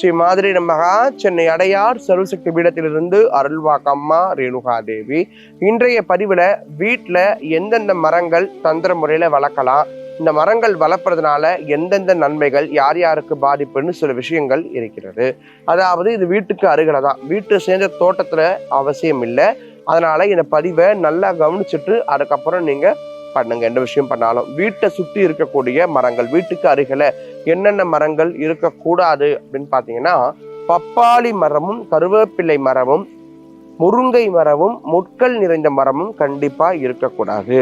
ஸ்ரீ மாதிரி மகா சென்னை அடையார் சர்வசக்தி பீடத்திலிருந்து அருள்வாக்கம்மா ரேணுகா தேவி இன்றைய பதிவில் வீட்டில் எந்தெந்த மரங்கள் தந்திர முறையில் வளர்க்கலாம் இந்த மரங்கள் வளர்ப்புறதுனால எந்தெந்த நன்மைகள் யார் யாருக்கு பாதிப்புன்னு சில விஷயங்கள் இருக்கிறது. அதாவது இது வீட்டுக்கு அருகில தான். வீட்டு சேர்ந்த தோட்டத்தில் அவசியம் இல்லை. அதனால் இந்த பதிவை நல்லா கவனிச்சுட்டு அதுக்கப்புறம் நீங்கள் பண்ணுங்க எந்த விஷயம் பண்ணாலும். வீட்டை சுற்றி இருக்கக்கூடிய மரங்கள் வீட்டுக்கு அருகில என்னென்ன மரங்கள் இருக்கக்கூடாது அப்படின்னு பார்த்தீங்கன்னா பப்பாளி மரமும் கருவேப்பிலை மரமும் முருங்கை மரமும் முட்கள் நிறைந்த மரமும் கண்டிப்பாக இருக்கக்கூடாது.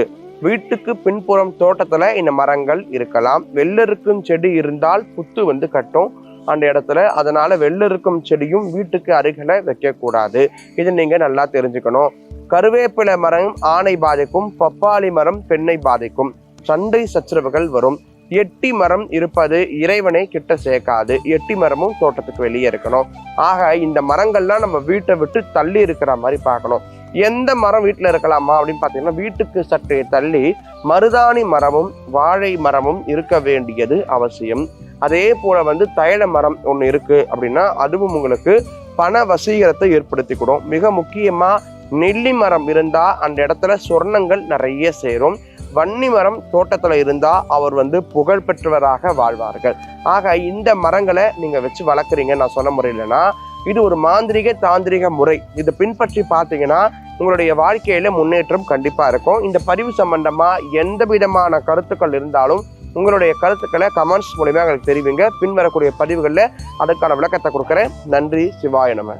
வீட்டுக்கு பின்புறம் தோட்டத்தில் இந்த மரங்கள் இருக்கலாம். வெள்ளருக்கும் செடி இருந்தால் புத்து வந்து கட்டும். அந்த இடத்துல அதனால வெள்ளருக்கும் செடியும் வீட்டுக்கு அருகில வைக்கக்கூடாது. இதை நீங்கள் நல்லா தெரிஞ்சுக்கணும். கருவேப்பிலை மரம் ஆணை பாதிக்கும் பப்பாளி மரம் பெண்ணை பாதிக்கும். சண்டை சச்சரவுகள் வரும். எட்டி மரம் இருப்பது இறைவனை கிட்ட சேர்க்காது. எட்டி மரமும் தோட்டத்துக்கு வெளியே இருக்கணும். ஆக இந்த மரங்கள்லாம் நம்ம வீட்டை விட்டு தள்ளி இருக்கிற மாதிரி பார்க்கணும். எந்த மரம் வீட்டில் இருக்கலாமா அப்படின்னு பார்த்தீங்கன்னா வீட்டுக்கு சற்றே தள்ளி மருதாணி மரமும் வாழை மரமும் இருக்க வேண்டியது அவசியம். அதே போல வந்து தைல மரம் ஒன்று இருக்கு அப்படின்னா அதுவும் உங்களுக்கு பண வசீகரத்தை ஏற்படுத்தி கொடுக்கும். மிக முக்கியமாக நெல்லி மரம் இருந்தால் அந்த இடத்துல சொர்ணங்கள் நிறைய சேரும். வன்னி மரம் தோட்டத்தில் இருந்தால் அவர் வந்து புகழ் பெற்றவராக வாழ்வார்கள். ஆக இந்த மரங்களை நீங்கள் வச்சு வளர்க்குறீங்க நான் சொன்ன முறையிலனா இது ஒரு மாந்திரிக தாந்திரிக முறை. இதை பின்பற்றி பார்த்தீங்கன்னா உங்களுடைய வாழ்க்கையில முன்னேற்றம் கண்டிப்பாக இருக்கும். இந்த பதிவு சம்பந்தமாக எந்த விதமான கருத்துக்கள் இருந்தாலும் உங்களுடைய கருத்துக்களை கமெண்ட்ஸ் மூலிமா எங்களுக்கு தெரிவிங்க. பின்வரக்கூடிய பதிவுகளில் அதுக்கான விளக்கத்தை கொடுக்குறேன். நன்றி சிவாய நம்ம